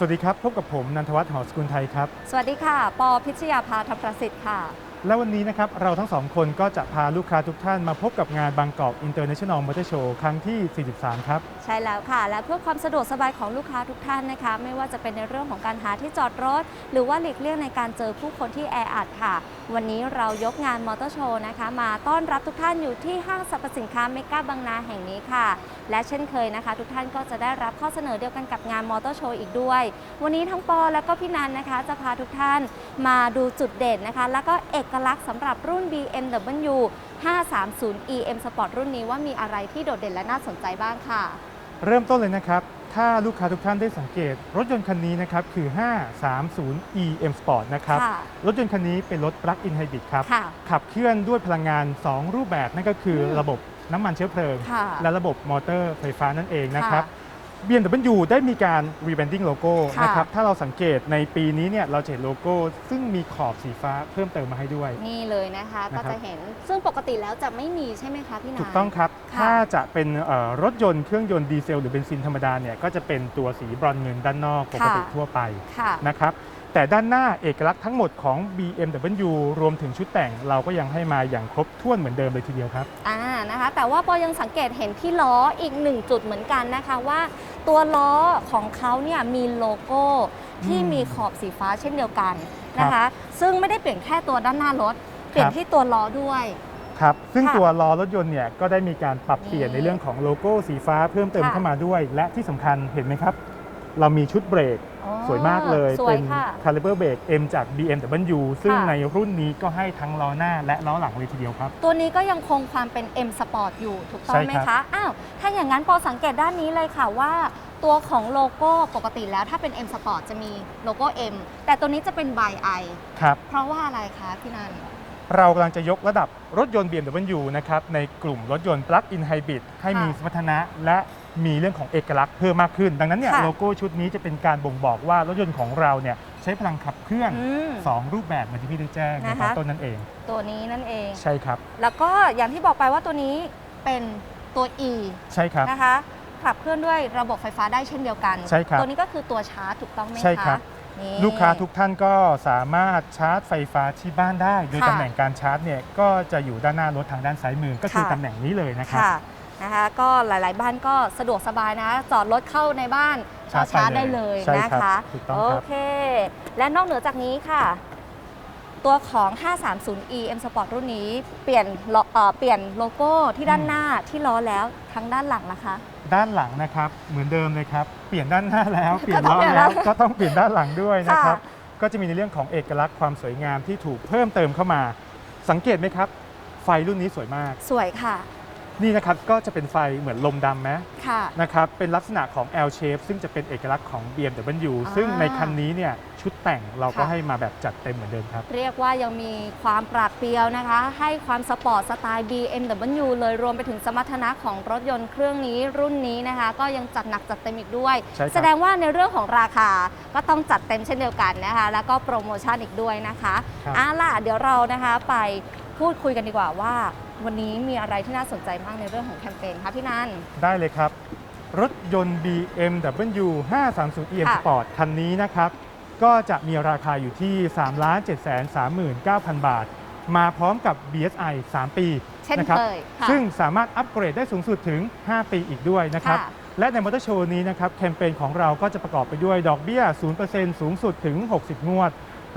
สวัสดีครับ พบกับผมนันทวัฒน์หอสกุลไทยครับ สวัสดีค่ะ ปอพิชยาภาธรประสิทธิ์ค่ะ และวันนี้นะครับเราทั้งสองคนก็จะพาลูกค้าทุกท่านมาพบกับงานบางกอก International Motor Show ครั้งที่ 43 ครับ ใช่แล้วค่ะ และเพื่อความสะดวกสบายของลูกค้าทุกท่านนะคะ ไม่ว่าจะเป็นในเรื่องของการหาที่จอดรถ หรือว่าหลีกเลี่ยงในการเจอผู้คนที่แออัดค่ะ วันนี้เรายกงานมอเตอร์โชว์นะคะ มาต้อนรับทุกท่านอยู่ที่ห้างสรรพสินค้าเมกาบางนาแห่งนี้ค่ะ และเช่นเคยนะคะ ทุกท่านก็จะได้รับข้อเสนอเดียวกันกับงานมอเตอร์โชว์อีกด้วย วันนี้ทั้งปอและก็พี่นันนะคะ จะพาทุกท่านมาดูจุดเด่นนะคะ แล้วก็เอกลักษณ์สำหรับรุ่น BMW 530 EM Sport รุ่นนี้ว่ามีอะไรที่โดดเด่นและน่าสนใจบ้างค่ะ เริ่มต้นเลยนะครับ ถ้าลูกค้าทุกท่านได้สังเกต รถยนต์คันนี้นะครับ คือ 530 EM Sport นะครับ ค่ะรถยนต์คันนี้เป็นรถ Plug-in Hybrid ครับ ค่ะ ขับเคลื่อนด้วยพลังงาน 2 รูปแบบนั่นก็คืออมระบบน้ำมันเชื้อเพลิง ค่ะและระบบมอเตอร์ไฟฟ้านั่นเองนะครับ ค่ะ BMW ได้มีการ rebranding โลโก้ค่ะ นะครับ ถ้าเราสังเกตในปีนี้เนี่ยเราจะเห็นโลโก้ ซึ่งมีขอบสีฟ้าเพิ่มเติมมาให้ด้วย นี่เลยนะคะนะครัก็บจะเห็นซึ่งปกติแล้วจะไม่มีใช่ไหมคะพี่นาถูกต้องครับ ค่ะ ถ้าจะเป็นเอ่อรถยนต์เครื่องยนต์ดีเซลหรือเบนซินธรรมดาเนี่ยก็จะเป็นตัวสีบรอนซ์เงินด้านนอกปกติทั่วไปค่ะ นะครับ แต่ด้านหน้าเอกลักษณ์ทั้งหมดของ BMW รวมถึงชุดแต่งเราก็ยังให้มาอย่างครบถ้วนเหมือนเดิมเลยทีเดียวครับ อ่านะคะ แต่ว่าปอยังสังเกตเห็นที่ล้ออีกหนึ่งจุดเหมือนกันนะคะว่า ตัวล้อของเขาเนี่ยมีโลโก้ที่อืมมีขอบสีฟ้าเช่นเดียวกันนะคะ ซึ่งไม่ได้เปลี่ยนแค่ตัวด้านหน้ารถ เปลี่ยนครับที่ตัวล้อด้วยครับ ซึ่งค่ะตัวล้อรถยนต์เนี่ยก็ได้มีการปรับเปลี่ยนนี่ในเรื่องของโลโก้สีฟ้าเพิ่มเติมค่ะเข้ามาด้วย และที่สำคัญเห็นไหมครับ เรามีชุดเบรกอ๋อสวยมากเลยสวเป็ยน ค่ะ caliper brake M จาก BMW ซึ่งค่ะ ในรุ่นนี้ก็ให้ทั้งล้อหน้าและล้อหลังเลยทีเดียวครับ ตัวนี้ก็ยังคงความเป็น M Sport อยู่ถูกต้อใช่งไหมครับ คะ อ้าว ถ้าอย่างนั้นปอสังเกตด้านนี้เลยค่ะว่า ตัวของโลโก้ปกติแล้วถ้าเป็น M Sport จะมีโลโก้ M แต่ตัวนี้จะเป็น by I ครับ เพราะว่าอะไรคะพี่นัน เรากำลังจะยกระดับรถยนต์ BMW นะครับในกลุ่มรถยนต์ Plug-in Hybrid ให้มีค่ะ สมรรถนะและ มีเรื่องของเอกลักษณ์เพิ่มมากขึ้น ดังนั้นเนี่ยค่ะโลโก้ชุดนี้จะเป็นการบ่งบอกว่ารถยนต์ของเราเนี่ยใช้พลังขับเคลื่อน อืม2 รูปแบบเหมือนที่พี่ได้แจ้งในนะคะตอนต้นนั่นเอง ตัวนี้นั่นเอง ใช่ครับ แล้วก็อย่างที่บอกไปว่าตัวนี้เป็นตัว E ใช่ครับ นะคะขับเคลื่อนด้วยระบบไฟฟ้าได้เช่นเดียวกัน ใช่ครับตัวนี้ก็คือตัวชาร์จถูกต้องไหมคะใช่ครับ นี่ ลูกค้าทุกท่านก็สามารถชาร์จไฟฟ้าที่บ้านได้ โดยค่ะตำแหน่งการชาร์จเนี่ยก็จะอยู่ด้านหน้ารถทางด้านซ้ายมือก็คือค่ะ ตำแหน่งนี้เลยนะครับ ค่ะ นะคะก็หลาย ๆ บ้านก็สะดวกสบายนะคะจอดรถเข้าในบ้านก็ชาร์จชาร์จไปได้เลเลยยใช่นะครับคะถูกต้องโอครับ เค และนอกเหนือจากนี้ค่ะ ตัวของ 530e M Sport รุ่นนี้เปลี่ยนโลเอ่อเปลี่ยนโลโก้ที่ด้านหน้าที่ล้อแล้วทั้งด้านหลังนะคะ ด้านหลังนะครับเหมือนเดิมเลยครับเปลี่ยนด้านหน้าแล้ว เปลี่ยนก็ต้ล้องอเปลี่ยนแล้วแล้วก็ต้องเปลี่ยนด้านหลังด้วยนะครับค่ะก็จะมีในเรื่องของเอกลักษณ์ความสวยงามที่ถูกเพิ่มเติมเข้ามา สังเกตไหมครับ ไฟรุ่นนี้สวยมาก สวยค่ะ นี่นะครับก็จะเป็นไฟเหมือนลมดำไหมค่ะ นะครับเป็นลักษณะของ L shape ซึ่งจะเป็นเอกลักษณ์ของ BMW อ่าซึ่งในคันนี้เนี่ยชุดแต่งเราก็ค่ะ ให้มาแบบจัดเต็มเหมือนเดิมครับ เรียกว่ายังมีความปราดเปรียวนะคะ ให้ความสปอร์ตสไตล์ BMW เลยรวมไปถึงสมรรถนะของรถยนต์เครื่องนี้รุ่นนี้นะคะ ก็ยังจัดหนักจัดเต็มอีกด้วย ใช่ครับ แสดงว่าในเรื่องของราคาก็ต้องจัดเต็มเช่นเดียวกันนะคะ แล้วก็โปรโมชั่นอีกด้วยนะคะ ครับ เอาล่ะเดี๋ยวเรานะคะไปพูดคุยกันดีกว่าว่า วันนี้มีอะไรที่น่าสนใจบ้างในเรื่องของแคมเปญคะพี่นัน ได้เลยครับ รถยนต์ BMW 530 EM ค่ะ Sport คันนี้นะครับ ก็จะมีราคาอยู่ที่ 3 7 3 9 0 0 0 บาท มาพร้อมกับ BSI 3 ปีเช่นนะครับเคยค่ะ ซึ่งสามารถอัปเกรดได้สูงสุดถึง 5 ปีอีกด้วยนะครับ ค่ะ และในมอเตอร์โชว์นี้นะครับ แคมเปญของเราก็จะประกอบไปด้วยดอกเบี้ย 0%สูงสุดถึง 60 งวด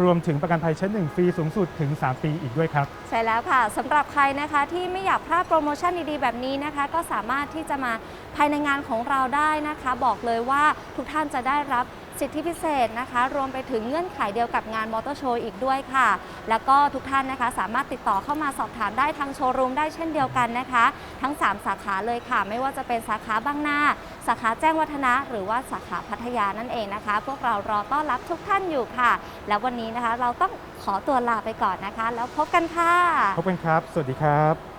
รวมถึงประกันภัยชั้น 1 ฟรีสูงสุดถึง 3 ปีอีกด้วยครับ ใช่แล้วค่ะสำหรับใครนะคะที่ไม่อยากพลาดโปรโมชั่นดีๆ แบบนี้นะคะ ก็สามารถที่จะมาภายในงานของเราได้นะคะ บอกเลยว่าทุกท่านจะได้รับ สิทธิพิเศษนะคะ รวมไปถึงเงื่อนไขเดียวกับงานมอเตอร์โชว์อีกด้วยค่ะ แล้วก็ทุกท่านนะคะสามารถติดต่อเข้ามาสอบถามได้ทางโชว์รูมได้เช่นเดียวกันนะคะ ทั้ง 3 สาขาเลยค่ะ ไม่ว่าจะเป็นสาขาบางนาสาขาแจ้งวัฒนะ หรือว่าสาขาพัทยานั่นเองนะคะ พวกเรารอต้อนรับทุกท่านอยู่ค่ะ แล้ววันนี้นะคะเราต้องขอตัวลาไปก่อนนะคะ แล้วพบกันค่ะ พบกันครับ สวัสดีครับ